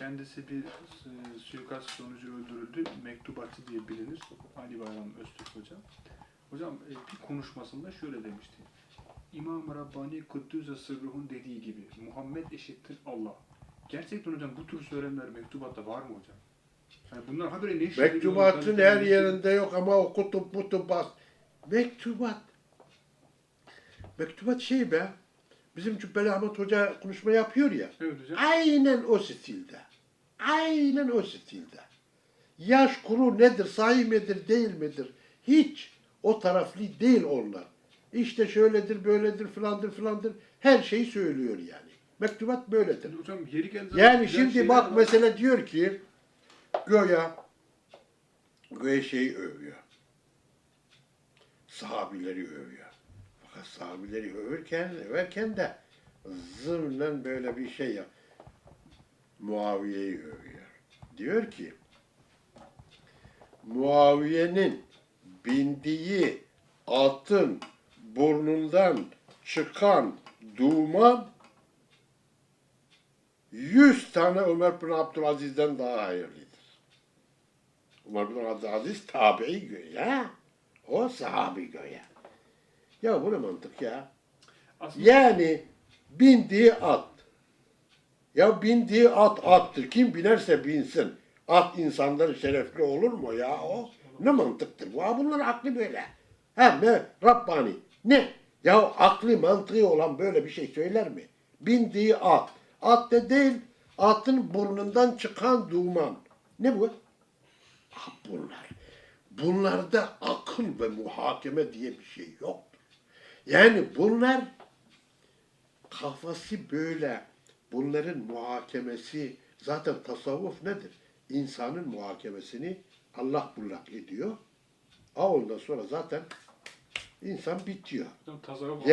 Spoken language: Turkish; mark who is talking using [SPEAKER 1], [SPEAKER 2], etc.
[SPEAKER 1] Kendisi bir e, suikast sonucu öldürüldü. Mektubatçı diye bilinir. Ali Bayram Öztürk hocam. Hocam e, bir konuşmasında şöyle demişti. İmam Rabbani Kuddüs'e sırruhun dediği gibi Muhammed eşittir Allah. Gerçekten hocam bu tür söylemler mektubatta var mı hocam? Yani bunlar habire ne işe
[SPEAKER 2] Mektubatın her yerinde yok ama o kutup kutup bas. Mektubat. Mektubat şey be. Bizim Cübbeli Ahmet Hoca konuşma yapıyor ya.
[SPEAKER 1] Evet hocam.
[SPEAKER 2] Aynen o stilde. Aynen o stilde. Yaş kuru nedir, sahi midir, değil midir? Hiç o taraflı değil onlar. İşte şöyledir, böyledir, filandır, filandır. Her şeyi söylüyor yani. Mektubat böyledir.
[SPEAKER 1] Hocam yeri geldi.
[SPEAKER 2] Yani şimdi bak mesela diyor ki Göya Göya şeyi övüyor. Sahabileri övüyor. Sahabileri övürken, överken de zımnen böyle bir şey yap. Muaviye'yi övüyor. Diyor ki Muaviye'nin bindiği atın burnundan çıkan duman 100 tane Ömer bin Abdülaziz'den daha hayırlıdır. Ömer bin Abdülaziz tabi'i göğe. O sahabi göğe. Ya bu ne mantık ya?
[SPEAKER 1] Aslında
[SPEAKER 2] Yani bindiği at. Ya bindiği at attır. Kim binerse binsin. At insanları şerefli olur mu ya o? Ne mantıktır bu? Ha, bunların aklı böyle. Hem ne? Rabbani. Ne? Ya aklı mantığı olan böyle bir şey söyler mi? Bindiği at. At da değil, atın burnundan çıkan duman. Ne bu? Ah bunlar. Bunlarda akıl ve muhakeme diye bir şey yoktur. Yani bunlar kafası böyle. Bunların muhakemesi zaten tasavvuf nedir? İnsanın muhakemesini Allah bullak ediyor. A ondan sonra zaten insan bitiyor.
[SPEAKER 1] tasavvuf